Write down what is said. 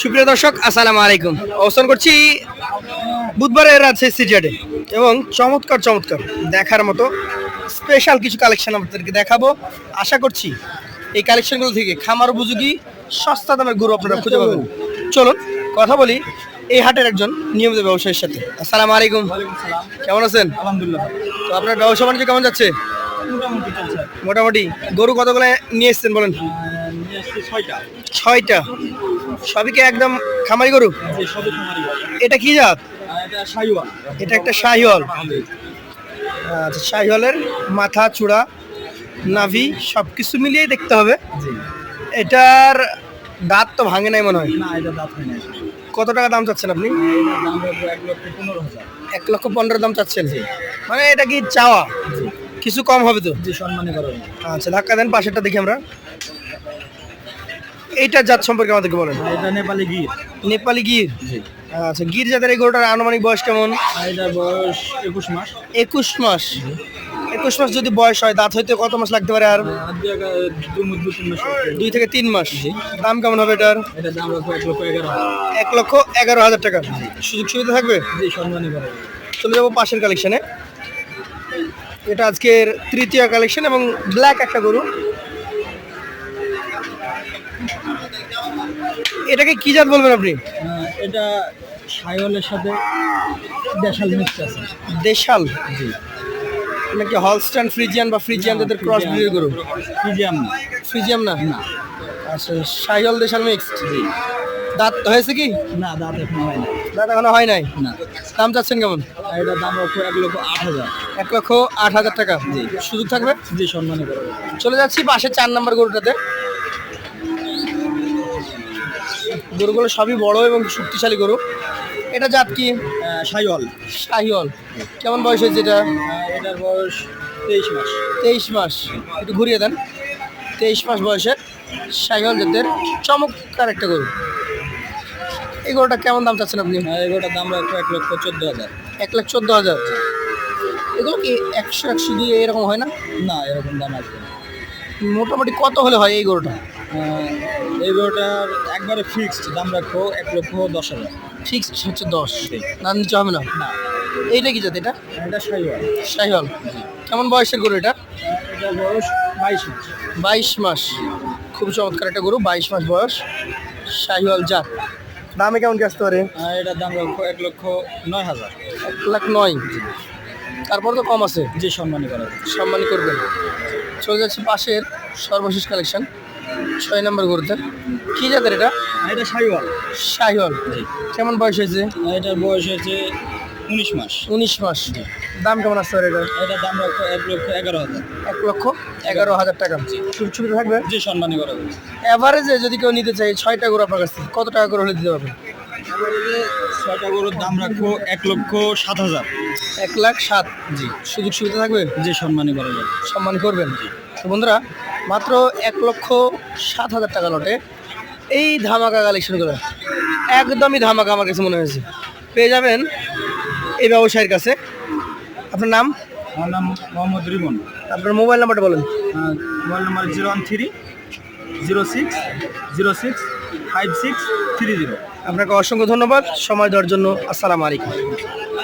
সুপ্রিয় দর্শক আসসালামু আলাইকুম। অবস্থান করছি বুধবারের রাজশাহী সিটিয়ার্ডে এবং চমৎকার চমৎকার দেখার মতো স্পেশাল কিছু কালেকশন আপনাদেরকে দেখাবো। আশা করছি এই কালেকশনগুলো থেকে খামার উপযোগী সস্তা দামের গরু আপনারা খুঁজে পাবেন। চলুন কথা বলি এই হাটের একজন নিয়মিত ব্যবসায়ীর সাথে। আসসালামু আলাইকুম। কেমন আছেন? আলহামদুলিল্লাহ। তো আপনার ব্যবসা বাণিজ্য কেমন যাচ্ছে? মোটামুটি গরু কতগুলো নিয়ে এসছেন বলেন? ছয়টা। সবই কি একদম খামারি গরু? এটা কি জাত? এটা একটা শাহিওয়াল। আচ্ছা শাহিওয়ালের মাথা চূড়া নাভি সব কিছু মিলিয়ে দেখতে হবে। এটার দাঁত তো ভাঙে নাই মনে হয়। কত টাকা দাম চাচ্ছেন আপনি? এক লক্ষ পনেরো দাম চাচ্ছেন। মানে এটা কি চাওয়া? কিছু কম হবে তো। আচ্ছা ধাক্কা দেন পাশেরটা দেখি আমরা। এইটা জাত সম্পর্কে আমাদেরকে বলেন। এটা নেপালি গির। নেপালি গির? আচ্ছা গির জাতের এই গরুটার আনুমানিক বয়স কেমন? এটার বয়স একুশ মাস। একুশ মাস। একুশ মাস যদি বয়স হয় দাঁত হইতে কত মাস লাগতে পারে আর? দুই থেকে তিন মাস। দাম কেমন হবে এটার? এক লক্ষ এগারো হাজার। টাকা। সুযোগ সুবিধা থাকবে। চলে যাব পাশের কালেকশনে এটা আজকের তৃতীয় কালেকশন এবং ব্ল্যাক একটা গরু। এটাকে কি জাত বলবেন আপনি? এটা সাইওয়ালের সাথে দেশাল মিক্স আছে। দেশাল? জি। নাকি হলস্টান ফ্রিজিয়ান বা ফ্রিজিয়ান যাদের ক্রস ব্রিডের গরু? ফিজিয়াম না। ফ্রিজিয়াম না? না। আচ্ছা শাহিওয়াল দেশাল মিক্সড দাঁত হয়েছে কি? না দাঁত এখনও হয় না দাঁত এখনও হয় নাই? না। দাম চাচ্ছেন কেমন? এটার দাম রাখব এক লক্ষ আট হাজার। এক লক্ষ আট হাজার টাকা। সুযোগ থাকবে? জি সম্মানী করা হবে। চলে যাচ্ছি পাশে চার নাম্বার গরুটাতে। গরুগুলো সবই বড় এবং শক্তিশালী গরু। এটা জাত কি? সাইওয়াল শাহিওয়াল। কেমন বয়স হয়েছে এটা? এটার বয়স তেইশ মাস। তেইশ মাস। একটু ঘুরিয়ে দেন। তেইশ মাস বয়সের শাহিওয়াল জাতের চমৎকার একটা গরু। এই গরুটা কেমন দাম চাচ্ছেন আপনি? এই গরুটার দাম রাখব এক লক্ষ চোদ্দ হাজার। এক লাখ চোদ্দ হাজার। এগুলো কি একশো একশো দিয়ে এরকম হয় না? না এরকম দাম আসবে মোটামুটি কত হলে হয় এই গরুটা? এই গরুটার একবারে ফিক্সড দাম রাখব এক লক্ষ দশ হাজার। ফিক্সড হচ্ছে দশ। না নিচে হবে না? না। এইটা কি জাত এটা? এটা সাইওয়াল শাহিওয়াল। কেমন বয়সের গরু এটা? বয়স বাইশ মাস। বাইশ মাস। খুব চমৎকার একটা গরু বাইশ মাস বয়স। শাহিওয়াল জাত। দামে কেমন কি আসতে পারে? এটার দাম রাখব এক লক্ষ নয় হাজার। এক লাখ নয়। তারপর তো কম আছে। যে সম্মানী করা। সম্মানী করবেন। চলে যাচ্ছে পাশের সর্বশেষ কালেকশন ছয় নম্বর গরুতে কি জাতের এটা? এটা শাহিওয়াল। শাহিওয়াল। কেমন বয়স হয়েছে? এটা এটার বয়স হয়েছে উনিশ মাস। উনিশ মাস। দাম কেমন আসতে পারে এটা এটার দাম এক লক্ষ এগারো হাজার। এক লক্ষ এগারো হাজার টাকা। সুবিধা থাকবে? যে সম্মানী করা হবে। অ্যাভারেজে যদি কেউ নিতে চাই ছয়টা গরু আপনার কাছ থেকে কত টাকা করে হলে দিতে পারবেন ছয়টা গরুর দাম রাখব এক লক্ষ সাত হাজার। এক লাখ সাত। জি। সুযোগ সুবিধা থাকবে? যে সম্মানী করা যাবে। সম্মান করবেন? তো বন্ধুরা মাত্র এক লক্ষ সাত হাজার টাকা লটে এই ধামাকা কালেকশন করে একদমই ধামাকা আমার কাছে মনে হয়েছে। পেয়ে যাবেন এই ব্যবসায়ীর কাছে। আপনার নাম? আমার নাম মোহাম্মদ রিমন। আপনার মোবাইল নাম্বারটা বলেন। Mobile number zero one three zero six zero six five six three zero. আপনাকে অসংখ্য ধন্যবাদ। সময় দেওয়ার জন্য আসসালামু আলাইকুম।